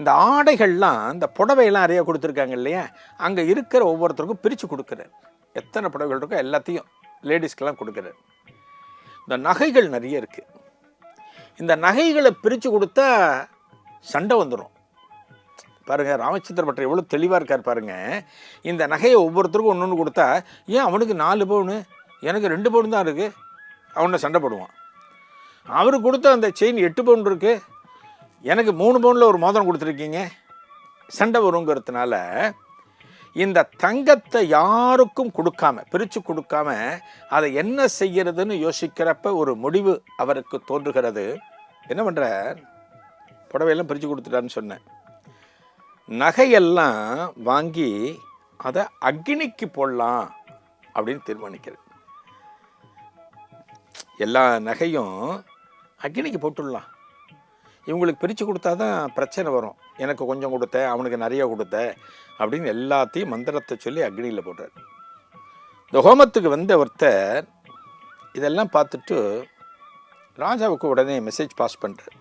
இந்த ஆடைகள்லாம் இந்த புடவையெல்லாம் நிறைய கொடுத்துருக்காங்க இல்லையா? அங்கே இருக்கிற ஒவ்வொருத்தருக்கும் பிரித்து கொடுக்குறாரு. எத்தனை புடவைகள் இருக்கோ எல்லாத்தையும் லேடிஸ்க்கெல்லாம் கொடுக்குறாரு. இந்த நகைகள் நிறைய இருக்குது இந்த நகைகளை பிரித்து கொடுத்தா சண்டை வந்துடும் பாருங்க ராமச்சந்திர பட்டர் எவ்வளோ தெளிவாக இருக்கார் பாருங்க. இந்த நகையை ஒவ்வொருத்தருக்கும் ஒன்று ஒன்று கொடுத்தா ஏன் அவனுக்கு நாலு பவுனு? எனக்கு ரெண்டு பவுன் தான் இருக்குது அவனை சண்டை போடுவான். அவர் கொடுத்த அந்த செயின் எட்டு பவுன் இருக்குது எனக்கு மூணு பவுனில் ஒரு மோதிரம் கொடுத்துருக்கீங்க. சண்டை வருங்கிறதுனால இந்த தங்கத்தை யாருக்கும் கொடுக்காம பிரித்து கொடுக்காம அதை என்ன செய்யறதுன்னு யோசிக்கிறப்ப ஒரு முடிவு அவருக்கு தோன்றுகிறது. என்ன பண்ணுற புடவையெல்லாம் பிரித்து கொடுத்துட்டான்னு சொன்னேன். நகையெல்லாம் வாங்கி அதை அக்னிக்கு போடலாம் அப்படின்னு தீர்மானிக்கிறது. எல்லா நகையும் அக்னிக்கு போட்டுடலாம். இவங்களுக்கு பிரித்து கொடுத்தா தான் பிரச்சனை வரும். எனக்கு கொஞ்சம் கொடுத்த அவனுக்கு நிறைய கொடுத்த அப்படின்னு எல்லாத்தையும் மந்திரத்தை சொல்லி அக்னியில் போடுறார் இந்த ஹோமத்துக்கு வந்த ஒருத்தர் இதெல்லாம் பார்த்துட்டு ராஜாவுக்கு உடனே மெசேஜ் பாஸ் பண்ணுறார்